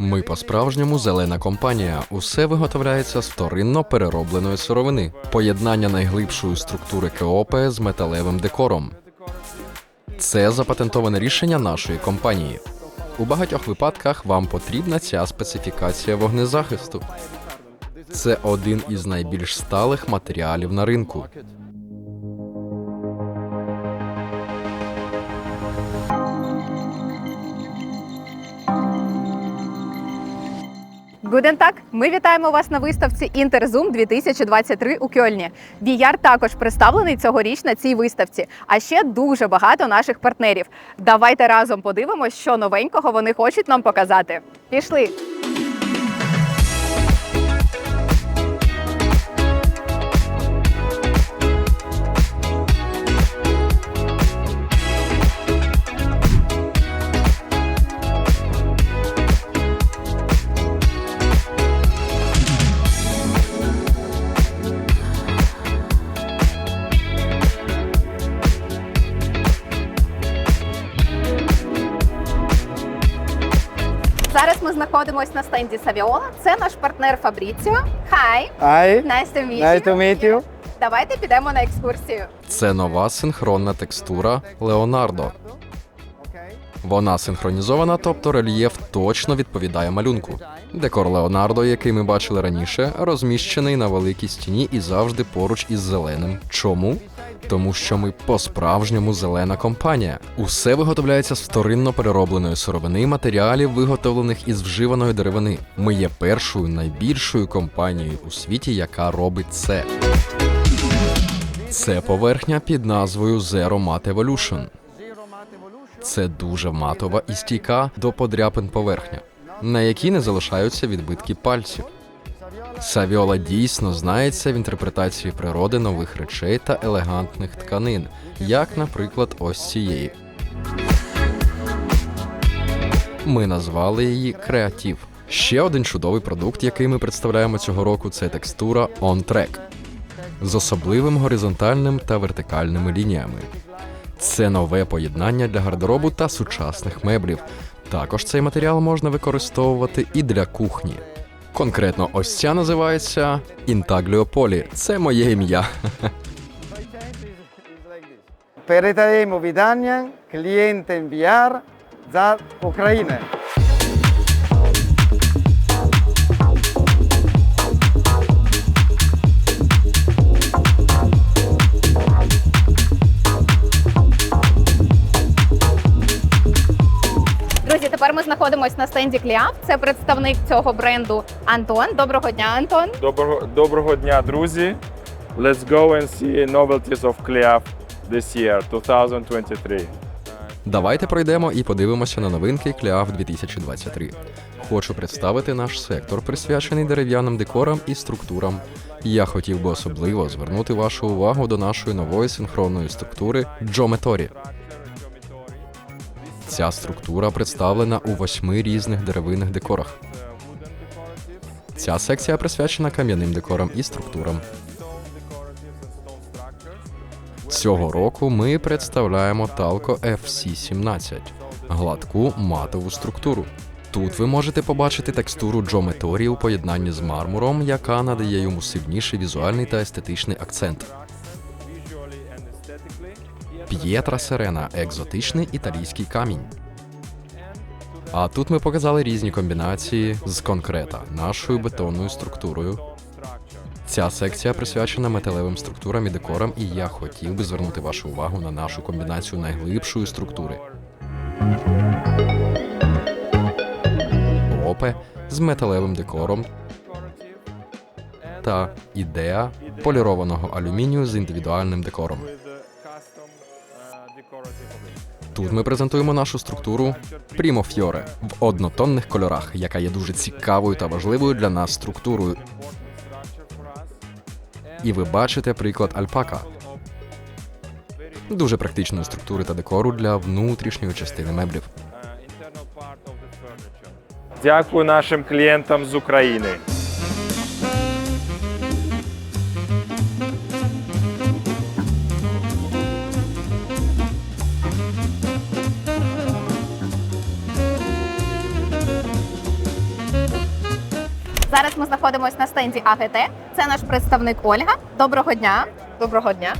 Ми по-справжньому зелена компанія. Усе виготовляється з вторинно переробленої сировини. Поєднання найглибшої структури КОП з металевим декором. Це запатентоване рішення нашої компанії. У багатьох випадках вам потрібна ця специфікація вогнезахисту. Це один із найбільш сталих матеріалів на ринку. Гуден так, ми вітаємо вас на виставці Інтерзум 2023 у Кьольні. VR також представлений цьогоріч на цій виставці, а ще дуже багато наших партнерів. Давайте разом подивимось, що новенького вони хочуть нам показати. Пішли! Знаходимося Савіола. Це наш партнер Фабріціо. Хай! Hi, Nice to meet nice to meet you. Давайте підемо на екскурсію. Це нова синхронна текстура Леонардо. Вона синхронізована, тобто рельєф точно відповідає малюнку. Декор Леонардо, який ми бачили раніше, розміщений на великій стіні і завжди поруч із зеленим. Чому? Тому що ми по-справжньому зелена компанія. Усе виготовляється з вторинно переробленої сировини матеріалів, виготовлених із вживаної деревини. Ми є першою найбільшою компанією у світі, яка робить це. Це поверхня під назвою Zero Matte Evolution. Це дуже матова і стійка до подряпин поверхня, на якій не залишаються відбитки пальців. Савіола дійсно знається в інтерпретації природи нових речей та елегантних тканин, як, наприклад, ось цієї. Ми назвали її креатив. Ще один чудовий продукт, який ми представляємо цього року, це текстура On Track з особливим горизонтальним та вертикальними лініями. Це нове поєднання для гардеробу та сучасних меблів. Також цей матеріал можна використовувати і для кухні. Конкретно ось ця називається Інтагліо Полі. Це моє ім'я. Передаємо вітання клієнтам VR за Україну. Знаходимося на стенді Кліап. Це представник цього бренду Антон. Доброго дня, Антон. Доброго, доброго дня, друзі. Let's go and see novelties of CLIAF this year, 2023. Давайте пройдемо і подивимося на новинки Кліав 2023. Хочу представити наш сектор, присвячений дерев'яним декорам і структурам. Я хотів би особливо звернути вашу увагу до нашої нової синхронної структури Geometry. Ця структура представлена у восьми різних деревинних декорах. Ця секція присвячена кам'яним декорам і структурам. Цього року ми представляємо Talco FC17 гладку матову структуру. Тут ви можете побачити текстуру Geometry у поєднанні з мармуром, яка надає йому сильніший візуальний та естетичний акцент. П'єтра Серена екзотичний італійський камінь. А тут ми показали різні комбінації з конкрета нашою бетонною структурою. Ця секція присвячена металевим структурам і декорам, і я хотів би звернути вашу увагу на нашу комбінацію найглибшої структури. Опе з металевим декором та ідея полірованого алюмінію з індивідуальним декором. Тут ми презентуємо нашу структуру Primo Fiore в однотонних кольорах, яка є дуже цікавою та важливою для нас структурою. І ви бачите приклад альпака. Дуже практичної структури та декору для внутрішньої частини меблів. Дякую нашим клієнтам з України. Зараз ми знаходимося на стенді АГТ. Це наш представник Ольга. Доброго дня. Доброго дня.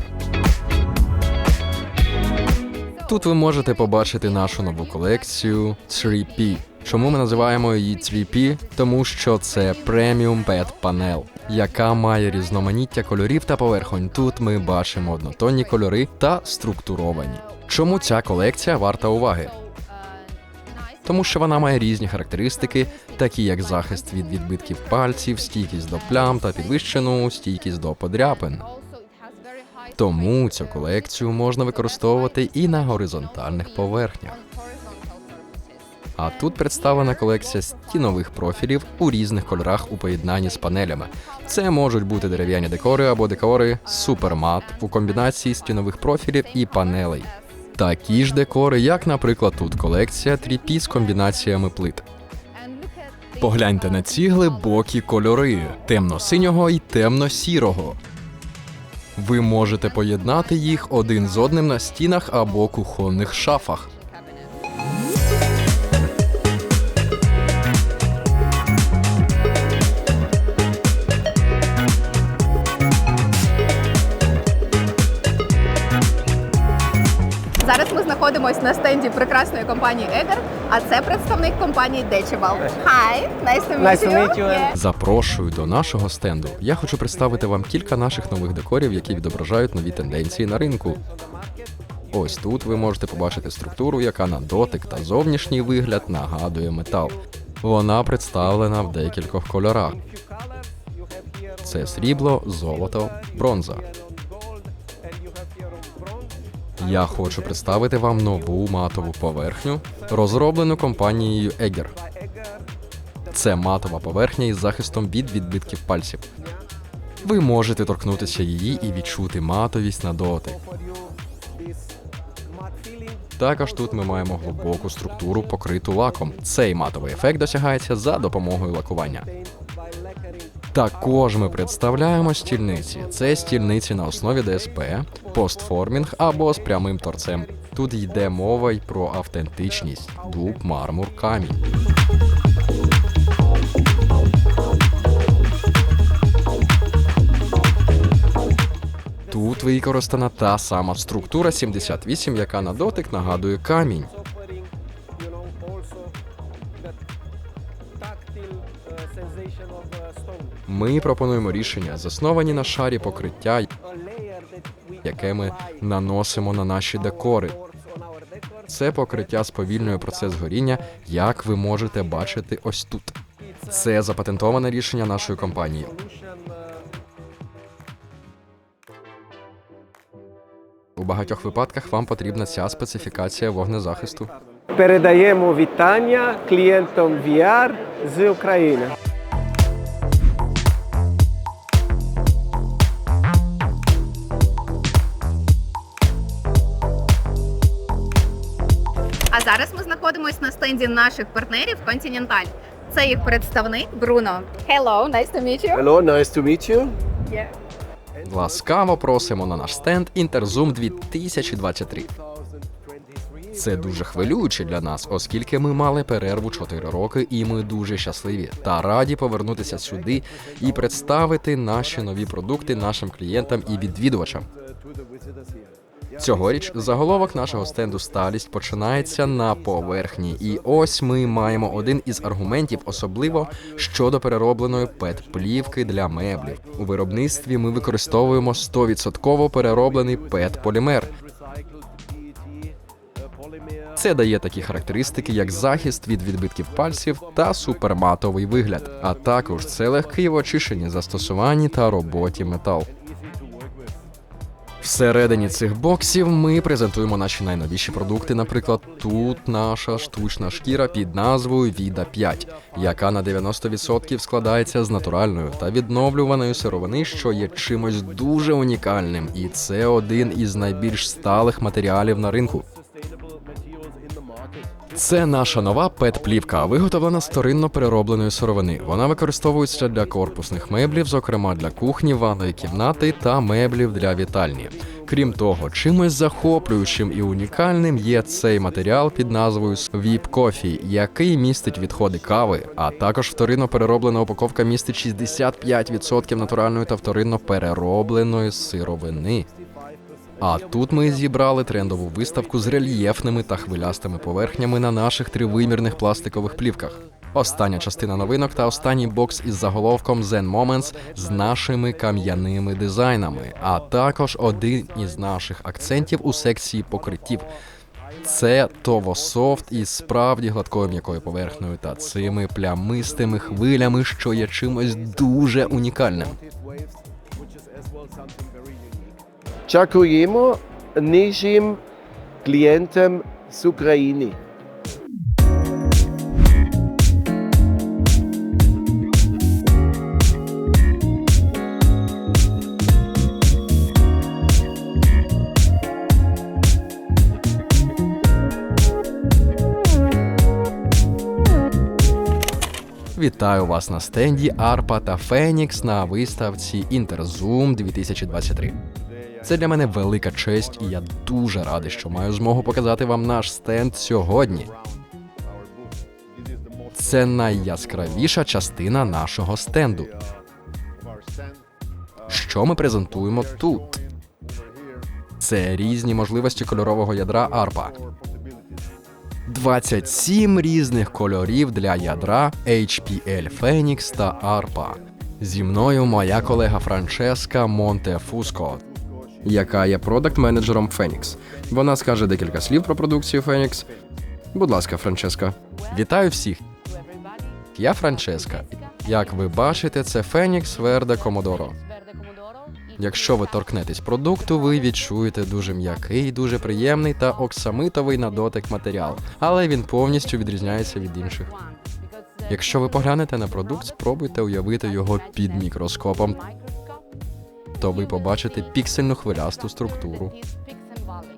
Тут ви можете побачити нашу нову колекцію 3P. Чому ми називаємо її 3P? Тому що це преміум Pet Panel, яка має різноманіття кольорів та поверхонь. Тут ми бачимо однотонні кольори та структуровані. Чому ця колекція варта уваги? Тому що вона має різні характеристики, такі як захист від відбитків пальців, стійкість до плям та підвищену стійкість до подряпин. Тому цю колекцію можна використовувати і на горизонтальних поверхнях. А тут представлена колекція стінових профілів у різних кольорах у поєднанні з панелями. Це можуть бути дерев'яні декори або декори супермат у комбінації стінових профілів і панелей. Такі ж декори, як, наприклад, тут колекція 3P з комбінаціями плит. Погляньте на ці глибокі кольори темно-синього і темно-сірого. Ви можете поєднати їх один з одним на стінах або кухонних шафах. Знаходимося на стенді прекрасної компанії Егер, а це представник компанії Decibel. Hi, nice to meet Nice to meet you. Yeah. Запрошую до нашого стенду. Я хочу представити вам кілька наших нових декорів, які відображають нові тенденції на ринку. Ось тут ви можете побачити структуру, яка на дотик та зовнішній вигляд нагадує метал. Вона представлена в декількох кольорах: це срібло, золото, бронза. Я хочу представити вам нову матову поверхню, розроблену компанією Eger. Це матова поверхня із захистом від відбитків пальців. Ви можете торкнутися її і відчути матовість на дотик. Також тут ми маємо глибоку структуру, покриту лаком. Цей матовий ефект досягається за допомогою лакування. Також ми представляємо стільниці. Це стільниці на основі ДСП, постформінг або з прямим торцем. Тут йде мова й про автентичність, дуб, мармур, камінь. Тут використана та сама структура 78, яка на дотик нагадує камінь. Ми пропонуємо рішення, засновані на шарі покриття, яке ми наносимо на наші декори. Це покриття сповільнює процес горіння, як ви можете бачити ось тут. Це запатентоване рішення нашої компанії. У багатьох випадках вам потрібна ця специфікація вогнезахисту. Передаємо вітання клієнтам VR з України. А зараз ми знаходимося на стенді наших партнерів Continental. Це їх представник Бруно. Hello, nice to meet you. Hello, nice to meet you. Yeah. Ласкаво просимо на наш стенд Interzoom 2023. Це дуже хвилююче для нас, оскільки ми мали перерву 4 роки, і ми дуже щасливі та раді повернутися сюди і представити наші нові продукти нашим клієнтам і відвідувачам. Цьогоріч заголовок нашого стенду сталість починається на поверхні, і ось ми маємо один із аргументів, особливо щодо переробленої пет-плівки для меблів. У виробництві ми використовуємо 100% перероблений пет-полімер. Це дає такі характеристики, як захист від відбитків пальців та суперматовий вигляд, а також це легкий в очищенні застосуванні та роботі метал. Всередині цих боксів ми презентуємо наші найновіші продукти. Наприклад, тут наша штучна шкіра під назвою Віда 5, яка на 90% складається з натуральної та відновлюваної сировини, що є чимось дуже унікальним, і це один із найбільш сталих матеріалів на ринку. Це наша нова пет-плівка, виготовлена з вторинно переробленої сировини. Вона використовується для корпусних меблів, зокрема для кухні, ванної кімнати та меблів для вітальні. Крім того, чимось захоплюючим і унікальним є цей матеріал під назвою Sweep Coffee, який містить відходи кави, а також вторинно перероблена упаковка містить 65% натуральної та вторинно переробленої сировини. А тут ми зібрали трендову виставку з рельєфними та хвилястими поверхнями на наших тривимірних пластикових плівках. Остання частина новинок та останній бокс із заголовком Zen Moments з нашими кам'яними дизайнами, а також один із наших акцентів у секції покриттів. Це Тово Софт із справді гладкою м'якою поверхнею та цими плямистими хвилями, що є чимось дуже унікальним. Дякуємо нашим клієнтам з України. Вітаю вас на стенді Арпа та Фенікс на виставці Інтерзум 2023. Це для мене велика честь, і я дуже радий, що маю змогу показати вам наш стенд сьогодні. Це найяскравіша частина нашого стенду. Що ми презентуємо тут? Це різні можливості кольорового ядра Арпа. 27 різних кольорів для ядра HPL Phoenix та ARPA. Зі мною моя колега Франческа Монтефуско, яка є продакт-менеджером Phoenix. Вона скаже декілька слів про продукцію Phoenix. Будь ласка, Франческа. Вітаю всіх. Я Франческа. Як ви бачите, це Phoenix Verde Comodoro. Якщо ви торкнетесь продукту, ви відчуєте дуже м'який, дуже приємний та оксамитовий на дотик матеріал, але він повністю відрізняється від інших. Якщо ви поглянете на продукт, спробуйте уявити його під мікроскопом, то ви побачите піксельну хвилясту структуру.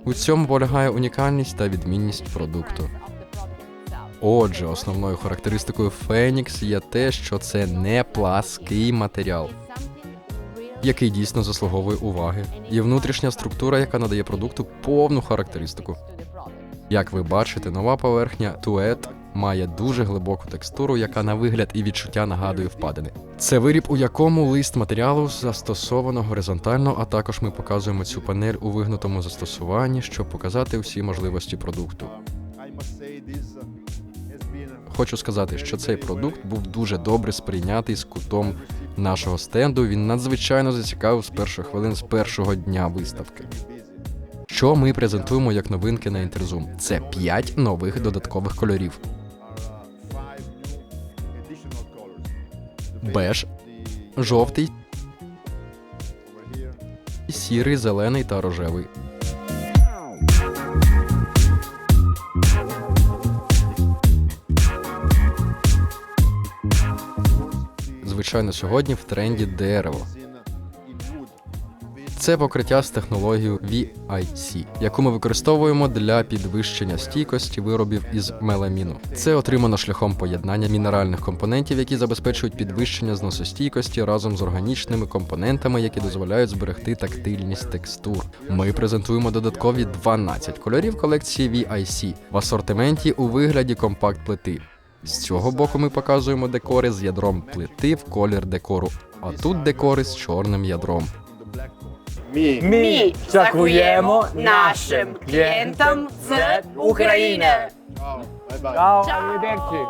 У цьому полягає унікальність та відмінність продукту. Отже, основною характеристикою Phoenix є те, що це не плаский матеріал який дійсно заслуговує уваги, і внутрішня структура, яка надає продукту повну характеристику. Як ви бачите, нова поверхня Тует має дуже глибоку текстуру, яка на вигляд і відчуття нагадує впадини. Це виріб, у якому лист матеріалу застосовано горизонтально, а також ми показуємо цю панель у вигнутому застосуванні, щоб показати всі можливості продукту. Хочу сказати, що цей продукт був дуже добре сприйнятий з кутом нашого стенду. Він надзвичайно зацікавив з перших хвилин з першого дня виставки. Що ми презентуємо як новинки на Інтерзум? Це 5 нових додаткових кольорів: беж, жовтий, сірий, зелений та рожевий. Звичайно, сьогодні в тренді дерево. Це покриття з технологією VIC, яку ми використовуємо для підвищення стійкості виробів із меламіну. Це отримано шляхом поєднання мінеральних компонентів, які забезпечують підвищення зносостійкості разом з органічними компонентами, які дозволяють зберегти тактильність текстур. Ми презентуємо додаткові 12 кольорів колекції VIC в асортименті у вигляді компакт-плити. З цього боку ми показуємо декори з ядром плити в колір декору, а тут декори з чорним ядром. Ми дякуємо нашим клієнтам. з України. Чао! arrivederci.